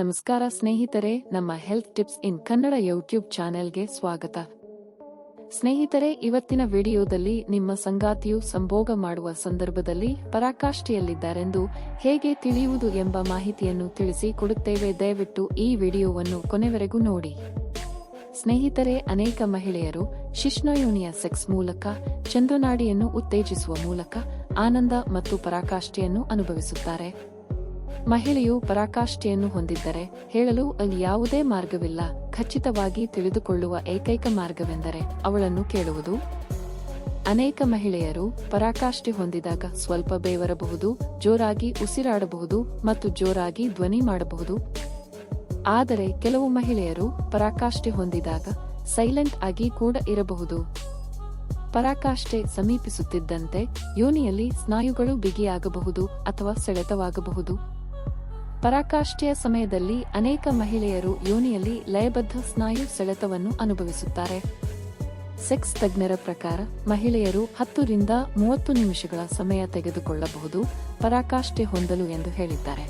ನಮಸ್ಕಾರ ಸ್ನೇಹಿತರೆ, ನಮ್ಮ health tips in Kannada YouTube ಚಾನೆಲ್ಗೆ ಸ್ವಾಗತ. ಸ್ನೇಹಿತರೆ, ಇವತ್ತಿನ ವಿಡಿಯೋದಲ್ಲಿ ನಿಮ್ಮ ಸಂಗಾತಿಯು ಸಂಭೋಗ ಮಾಡುವ ಸಂದರ್ಭದಲ್ಲಿ ಪರಾಕಾಷ್ಠಿಯಲ್ಲಿದ್ದಾರೆಂದು ಹೇಗೆ ತಿಳಿಯುವುದು ಎಂಬ ಮಾಹಿತಿಯನ್ನು ತಿಳಿಸಿ ಕೊಡುತ್ತೇವೆ. ದಯವಿಟ್ಟು ಈ ವಿಡಿಯೋವನ್ನು ಕೊನೆವರೆಗೂ ನೋಡಿ. ಸ್ನೇಹಿತರೆ, ಅನೇಕ ಮಹಿಳೆಯರು ಶಿಷ್ಣಯೋನಿಯ ಸೆಕ್ಸ್ ಮೂಲಕ, ಚಂದ್ರನಾಡಿಯನ್ನು ಉತ್ತೇಜಿಸುವ ಮೂಲಕ ಆನಂದ ಮತ್ತು ಪರಾಕಾಷ್ಠೆಯನ್ನು ಅನುಭವಿಸುತ್ತಾರೆ. ಮಹಿಳೆಯು ಪರಾಕಾಷ್ಠೆಯನ್ನು ಹೊಂದಿದ್ದರೆ ಹೇಳಲು ಅಲ್ಲಿ ಯಾವುದೇ ಮಾರ್ಗವಿಲ್ಲ. ಖಚಿತವಾಗಿ ತಿಳಿದುಕೊಳ್ಳುವ ಏಕೈಕ ಮಾರ್ಗವೆಂದರೆ ಅವಳನ್ನು ಕೇಳುವುದು. ಅನೇಕ ಮಹಿಳೆಯರು ಪರಾಕಾಷ್ಠೆ ಹೊಂದಿದಾಗ ಸ್ವಲ್ಪ ಬೇವರಬಹುದು, ಜೋರಾಗಿ ಉಸಿರಾಡಬಹುದು ಮತ್ತು ಜೋರಾಗಿ ಧ್ವನಿ ಮಾಡಬಹುದು. ಆದರೆ ಕೆಲವು ಮಹಿಳೆಯರು ಪರಾಕಾಷ್ಠೆ ಹೊಂದಿದಾಗ ಸೈಲೆಂಟ್ ಆಗಿ ಕೂಡ ಇರಬಹುದು. ಪರಾಕಾಷ್ಠೆ ಸಮೀಪಿಸುತ್ತಿದ್ದಂತೆ ಯೋನಿಯಲ್ಲಿ ಸ್ನಾಯುಗಳು ಬಿಗಿಯಾಗಬಹುದು ಅಥವಾ ಸೆಳೆತವಾಗಬಹುದು. ಪರಾಕಾಷ್ಠೆಯ ಸಮಯದಲ್ಲಿ ಅನೇಕ ಮಹಿಳೆಯರು ಯೋನಿಯಲ್ಲಿ ಲಯಬದ್ಧ ಸ್ನಾಯು ಸೆಳೆತವನ್ನು ಅನುಭವಿಸುತ್ತಾರೆ. ಸೆಕ್ಸ್ ತಜ್ಞರ ಪ್ರಕಾರ, ಮಹಿಳೆಯರು ಹತ್ತರಿಂದ ಮೂವತ್ತು ನಿಮಿಷಗಳ ಸಮಯ ತೆಗೆದುಕೊಳ್ಳಬಹುದು ಪರಾಕಾಷ್ಠೆ ಹೊಂದಲು ಎಂದು ಹೇಳಿದ್ದಾರೆ.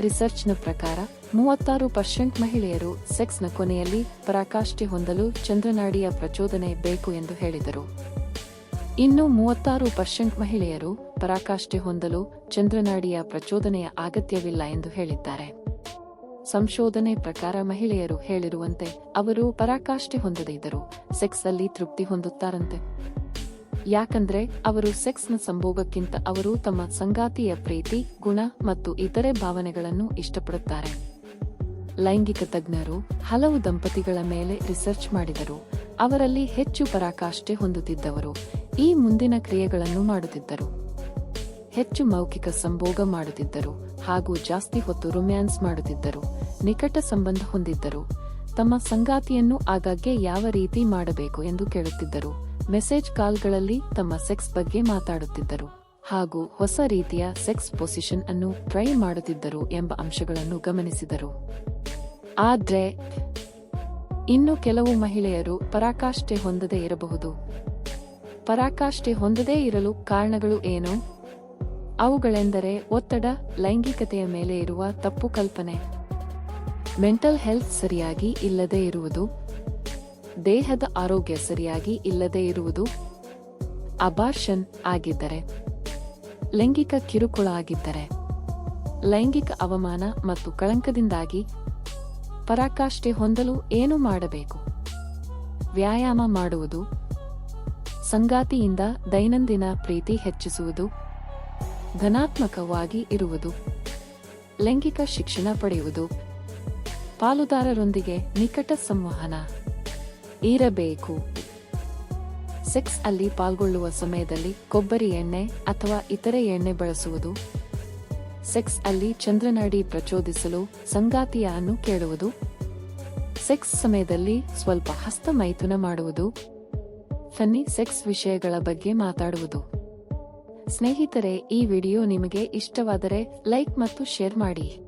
ರಿಸರ್ಚ್ನ ಪ್ರಕಾರ, ಮೂವತ್ತಾರು ಪರ್ಸೆಂಟ್ ಮಹಿಳೆಯರು ಸೆಕ್ಸ್ನ ಕೊನೆಯಲ್ಲಿ ಪರಾಕಾಷ್ಠೆ ಹೊಂದಲು ಚಂದ್ರನಾಡಿಯ ಪ್ರಚೋದನೆ ಬೇಕು ಎಂದು ಹೇಳಿದರು. ಇನ್ನು ಮೂವತ್ತಾರು ಪರ್ಸೆಂಟ್ ಮಹಿಳೆಯರು ಪರಾಕಾಷ್ಠೆ ಹೊಂದಲು ಚಂದ್ರನಾಡಿಯ ಪ್ರಚೋದನೆಯ ಅಗತ್ಯವಿಲ್ಲ ಎಂದು ಹೇಳಿದ್ದಾರೆ. ಸಂಶೋಧನೆ ಪ್ರಕಾರ ಮಹಿಳೆಯರು ಹೇಳಿರುವಂತೆ ಅವರು ಪರಾಕಾಷ್ಠೆ ಹೊಂದದೇ ಇದ್ದರು ಸೆಕ್ಸ್ ಅಲ್ಲಿ ತೃಪ್ತಿ ಹೊಂದುತ್ತಾರಂತೆ. ಯಾಕಂದ್ರೆ ಅವರು ಸೆಕ್ಸ್ನ ಸಂಭೋಗಕ್ಕಿಂತ ಅವರು ತಮ್ಮ ಸಂಗಾತಿಯ ಪ್ರೀತಿ, ಗುಣ ಮತ್ತು ಇತರೆ ಭಾವನೆಗಳನ್ನು ಇಷ್ಟಪಡುತ್ತಾರೆ. ಲೈಂಗಿಕ ತಜ್ಞರು ಹಲವು ದಂಪತಿಗಳ ಮೇಲೆ ರಿಸರ್ಚ್ ಮಾಡಿದರು. ಅವರಲ್ಲಿ ಹೆಚ್ಚು ಪರಾಕಾಷ್ಠೆ ಹೊಂದುತ್ತಿದ್ದವರು ಈ ಮುಂದಿನ ಕ್ರಿಯೆಗಳನ್ನು ಮಾಡುತ್ತಿದ್ದರು. ಹೆಚ್ಚು ಮೌಖಿಕ ಸಂಭೋಗ ಮಾಡುತ್ತಿದ್ದರು ಹಾಗೂ ಜಾಸ್ತಿ ಹೊತ್ತು ರೊಮ್ಯಾನ್ಸ್ ಮಾಡುತ್ತಿದ್ದರು. ನಿಕಟ ಸಂಬಂಧ ಹೊಂದಿದ್ದರು. ತಮ್ಮ ಸಂಗಾತಿಯನ್ನು ಆಗಾಗ್ಗೆ ಯಾವ ರೀತಿ ಮಾಡಬೇಕು ಎಂದು ಕೇಳುತ್ತಿದ್ದರು. ಮೆಸೇಜ್ ಕಾಲ್ಗಳಲ್ಲಿ ತಮ್ಮ ಸೆಕ್ಸ್ ಬಗ್ಗೆ ಮಾತಾಡುತ್ತಿದ್ದರು. ಹಾಗೂ ಹೊಸ ರೀತಿಯ ಸೆಕ್ಸ್ ಪೊಸಿಷನ್ ಅನ್ನು ಟ್ರೈ ಮಾಡುತ್ತಿದ್ದರು ಎಂಬ ಅಂಶಗಳನ್ನು ಗಮನಿಸಿದರು. ಆದ್ರೆ ಇನ್ನು ಕೆಲವು ಮಹಿಳೆಯರು ಪರಾಕಾಷ್ಠೆ ಹೊಂದದೇ ಇರಬಹುದು. ಪರಾಕಾಷ್ಠೆ ಹೊಂದದೇ ಇರಲು ಕಾರಣಗಳು ಏನು? ಅವುಗಳೆಂದರೆ ಒತ್ತಡ, ಲೈಂಗಿಕತೆಯ ಮೇಲೆ ಇರುವ ತಪ್ಪು ಕಲ್ಪನೆ. ಮೆಂಟಲ್ ಹೆಲ್ತ್ ಸರಿಯಾಗಿ ಇಲ್ಲದೆ ಇರುವುದು. ದೇಹದ ಆರೋಗ್ಯ ಸರಿಯಾಗಿ ಇಲ್ಲದೆ ಇರುವುದು. ಅಬಾರ್ಷನ್ ಆಗಿದ್ದರೆ. ಲೈಂಗಿಕ ಕಿರುಕುಳ ಆಗಿದ್ದರೆ. ಲೈಂಗಿಕ ಅವಮಾನ ಮತ್ತು ಕಳಂಕದಿಂದಾಗಿ ಪರಾಕಾಷ್ಠೆ ಹೊಂದಲು ಏನು ಮಾಡಬೇಕು? ವ್ಯಾಯಾಮ ಮಾಡುವುದು, ಸಂಗಾತಿಯಿಂದ ದೈನಂದಿನ ಪ್ರೀತಿ ಹೆಚ್ಚಿಸುವುದು, ಧನಾತ್ಮಕವಾಗಿ ಇರುವುದು, ಲೈಂಗಿಕ ಶಿಕ್ಷಣ ಪಡೆಯುವುದು, ಪಾಲುದಾರರೊಂದಿಗೆ ನಿಕಟ ಸಂವಹನ ಇರಬೇಕು. ಸೆಕ್ಸ್ ಅಲ್ಲಿ ಪಾಲ್ಗೊಳ್ಳುವ ಸಮಯದಲ್ಲಿ ಕೊಬ್ಬರಿ ಎಣ್ಣೆ ಅಥವಾ ಇತರೆ ಎಣ್ಣೆ ಬಳಸುವುದು ಸೆಕ್ಸ್ ಅಲ್ಲಿ ಚಂದ್ರನಾಡಿ ಪ್ರಚೋದಿಸಲು ಸಂಗಾತಿಯನ್ನು ಕೇಳುವುದು. ಸೆಕ್ಸ್ ಸಮಯದಲ್ಲಿ ಸ್ವಲ್ಪ ಹಸ್ತ ಮೈಥುನ ಮಾಡುವುದು. ಫನ್ನಿ ಸೆಕ್ಸ್ ವಿಷಯಗಳ ಬಗ್ಗೆ ಮಾತಾಡುವುದು. ಸ್ನೇಹಿತರೆ, ಈ ವಿಡಿಯೋ ನಿಮಗೆ ಇಷ್ಟವಾದರೆ ಲೈಕ್ ಮತ್ತು ಶೇರ್ ಮಾಡಿ.